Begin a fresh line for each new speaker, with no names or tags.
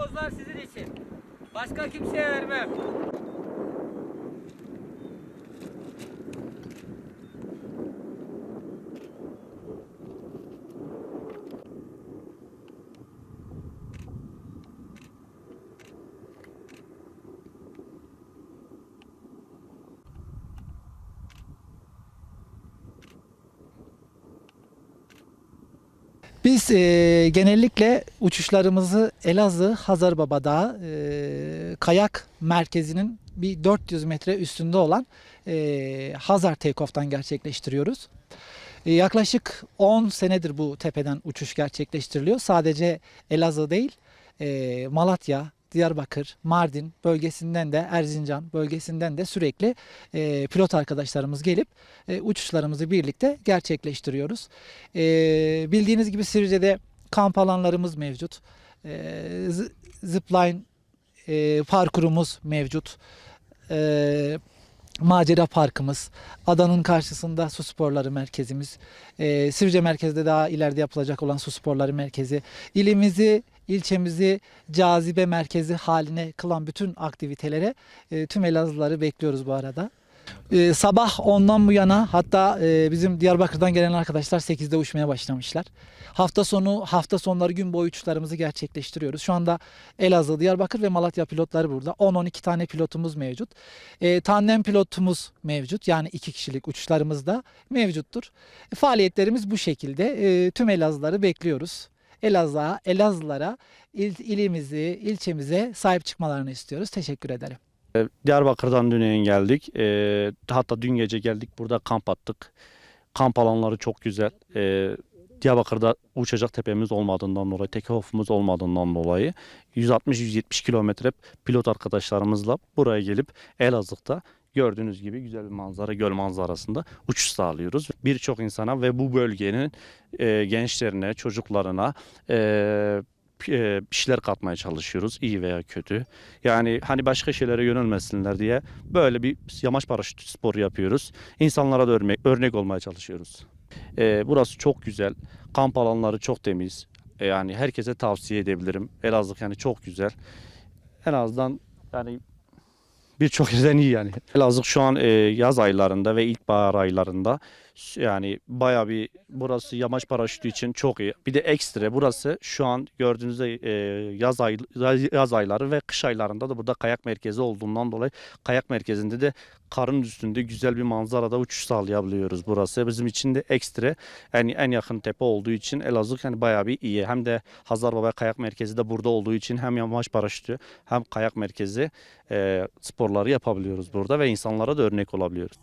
kozlar sizin için. Başka kimseye vermem.
Biz e, genellikle uçuşlarımızı Elazığ Hazarbaba Dağı e, kayak merkezinin bir 400 metre üstünde olan e, Hazar Takeoff'tan gerçekleştiriyoruz. E, yaklaşık 10 senedir bu tepeden uçuş gerçekleştiriliyor. Sadece Elazığ değil, e, Malatya, Diyarbakır, Mardin bölgesinden de Erzincan bölgesinden de sürekli e, pilot arkadaşlarımız gelip e, uçuşlarımızı birlikte gerçekleştiriyoruz. E, bildiğiniz gibi Sivrice'de kamp alanlarımız mevcut. E, zipline e, parkurumuz mevcut. E, macera parkımız, adanın karşısında su sporları merkezimiz, e, Sivrice merkezde daha ileride yapılacak olan su sporları merkezi, ilimizi, ilçemizi cazibe merkezi haline kılan bütün aktivitelere e, tüm Elazığlıları bekliyoruz bu arada. E, sabah 10'dan bu yana hatta e, bizim Diyarbakır'dan gelen arkadaşlar 8'de uçmaya başlamışlar. Hafta sonu hafta sonları gün boyu uçuşlarımızı gerçekleştiriyoruz. Şu anda Elazığ, Diyarbakır ve Malatya pilotları burada. 10-12 tane pilotumuz mevcut. E, tandem pilotumuz mevcut. Yani iki kişilik uçuşlarımız da mevcuttur. E, faaliyetlerimiz bu şekilde. E, tüm Elazığları bekliyoruz. Elazığ'a, Elazığlara, il, ilimizi, ilçemize sahip çıkmalarını istiyoruz. Teşekkür ederim.
E, Diyarbakır'dan dün geldik. E, hatta dün gece geldik burada kamp attık. Kamp alanları çok güzel. E, Diyarbakır'da uçacak tepemiz olmadığından dolayı, tekofumuz olmadığından dolayı 160-170 kilometre pilot arkadaşlarımızla buraya gelip Elazığ'da gördüğünüz gibi güzel bir manzara, göl manzarasında uçuş sağlıyoruz. Birçok insana ve bu bölgenin e, gençlerine, çocuklarına e, e, bir şeyler katmaya çalışıyoruz iyi veya kötü. Yani hani başka şeylere yönelmesinler diye böyle bir yamaç paraşütü sporu yapıyoruz. İnsanlara da örnek, örnek olmaya çalışıyoruz. E, burası çok güzel. Kamp alanları çok temiz. E, yani herkese tavsiye edebilirim. Elazığ yani çok güzel. En azından yani birçok yerden iyi yani. Elazığ şu an e, yaz aylarında ve ilkbahar aylarında yani baya bir burası yamaç paraşütü için çok iyi. Bir de ekstra burası şu an gördüğünüzde e, yaz ay yaz ayları ve kış aylarında da burada kayak merkezi olduğundan dolayı kayak merkezinde de karın üstünde güzel bir manzarada uçuş sağlayabiliyoruz burası. Bizim için de ekstra en en yakın tepe olduğu için Elazığ yani bayağı bir iyi. Hem de Hazarbaba Kayak Merkezi de burada olduğu için hem yamaç paraşütü hem kayak merkezi sporları yapabiliyoruz burada ve insanlara da örnek olabiliyoruz.